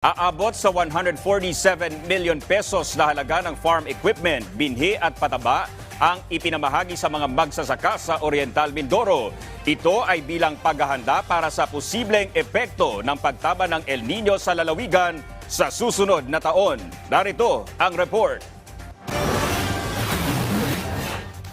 Aabot sa 147 million pesos na halaga ng farm equipment, binhi at pataba ang ipinamahagi sa mga magsasaka sa Oriental Mindoro. Ito ay bilang paghahanda para sa posibleng epekto ng pagtaba ng El Nino sa lalawigan sa susunod na taon. Narito ang report.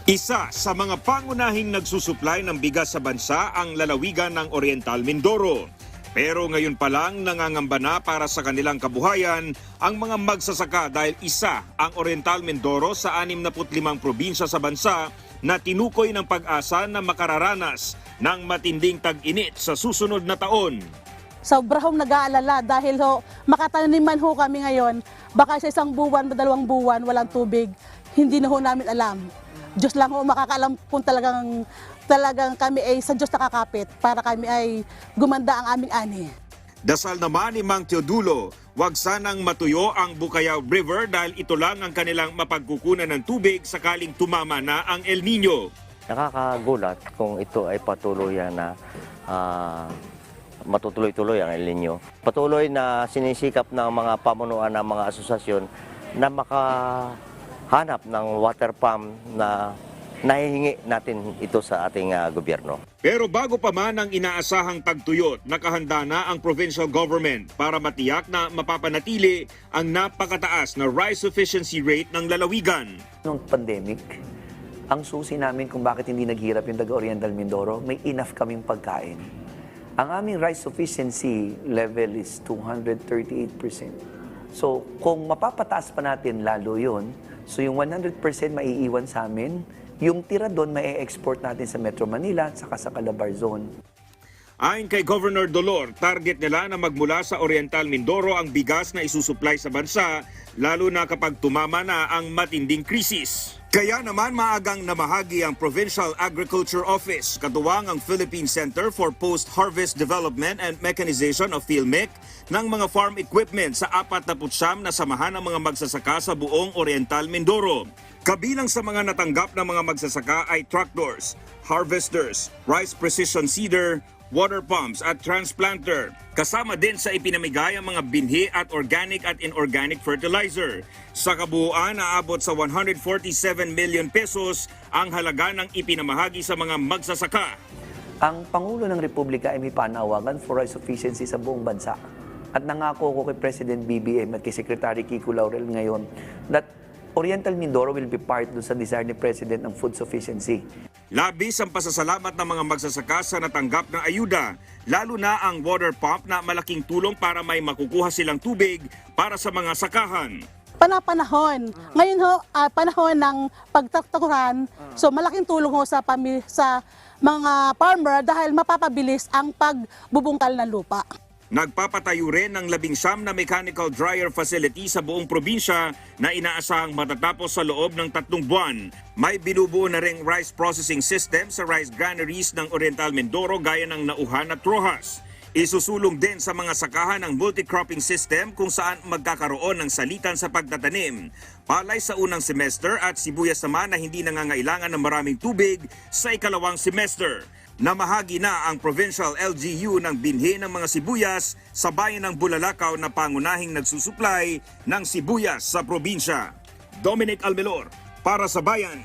Isa sa mga pangunahing nagsusuplay ng bigas sa bansa ang lalawigan ng Oriental Mindoro. Pero ngayon pa lang nangangamba na para sa kanilang kabuhayan ang mga magsasaka dahil isa ang Oriental Mindoro sa 65 probinsya sa bansa na tinukoy ng pag-asa na makararanas ng matinding tag-init sa susunod na taon. Sobra hong nag-aalala dahil ho, makataniman ho kami ngayon, baka sa isang buwan, dalawang buwan, walang tubig, hindi na ho namin alam. Diyos lang ho makakaalam kung talagang, talagang kami ay sa Diyos nakakapit para kami ay gumanda ang aming ani. Dasal naman ni Mang Teodulo, wag sanang matuyo ang Bukayaw River dahil ito lang ang kanilang mapagkukunan ng tubig sakaling tumama na ang El Nino. Nakakagulat kung ito ay patuloy na ah, matutuloy-tuloy ang El Nino. Patuloy na sinisikap ng mga pamunuan ng mga asosasyon na makahanap ng water pump na nahihingi natin ito sa ating ah, gobyerno. Pero bago pa man ang inaasahang tagtuyot, nakahanda na ang provincial government para matiyak na mapapanatili ang napakataas na rice sufficiency rate ng lalawigan. Nung pandemic, ang susi namin kung bakit hindi naghirap yung taga-Oriental Mindoro, may enough kaming pagkain. Ang aming rice sufficiency level is 238%. So, kung mapapataas pa natin lalo yon, so yung 100% maiiwan sa amin, yung tira doon may export natin sa Metro Manila at saka sa Calabar Zone. Ayon kay Governor Dolor, target nila na magmula sa Oriental Mindoro ang bigas na isusuplay sa bansa, lalo na kapag tumama na ang matinding krisis. Kaya naman maagang namahagi ang Provincial Agriculture Office, katuwang ang Philippine Center for Post-Harvest Development and Mechanization of PhilMec ng mga farm equipment sa 49 na samahan ng mga magsasaka sa buong Oriental Mindoro. Kabilang sa mga natanggap ng mga magsasaka ay tractors, harvesters, rice precision seeder, water pumps at transplanter. Kasama din sa ipinamigay ang mga binhi at organic at inorganic fertilizer. Sa kabuuan, naabot sa 147 million pesos ang halaga ng ipinamahagi sa mga magsasaka. Ang Pangulo ng Republika ay may panawagan for rice sufficiency sa buong bansa. At nangako ko kay President BBM at kay Secretary Kiko Laurel ngayon that Oriental Mindoro will be part dun sa desire ni President ng food sufficiency. Labis ang pasasalamat ng mga magsasaka sa natanggap ng ayuda, lalo na ang water pump na malaking tulong para may makukuha silang tubig para sa mga sakahan. Panapanahon. Ngayon ho, ah, panahon ng pagtakturan, so malaking tulong ho sa, pami- sa mga farmer dahil mapapabilis ang pagbubungkal ng lupa. Nagpapatayo rin ng labing siyam na mechanical dryer facility sa buong probinsya na inaasahang matatapos sa loob ng tatlong buwan. May binubuo na ring rice processing system sa rice granaries ng Oriental Mindoro gaya ng Nauhan at Rojas. Isusulong din sa mga sakahan ang multi-cropping system kung saan magkakaroon ng salitan sa pagtatanim. Palay sa unang semester at sibuyas naman na hindi nangangailangan ng maraming tubig sa ikalawang semester. Namahagi na ang Provincial LGU ng binhi ng mga sibuyas sa bayan ng Bulalakaw na pangunahing nagsusuplay ng sibuyas sa probinsya. Dominic Almelor, para sa Bayan,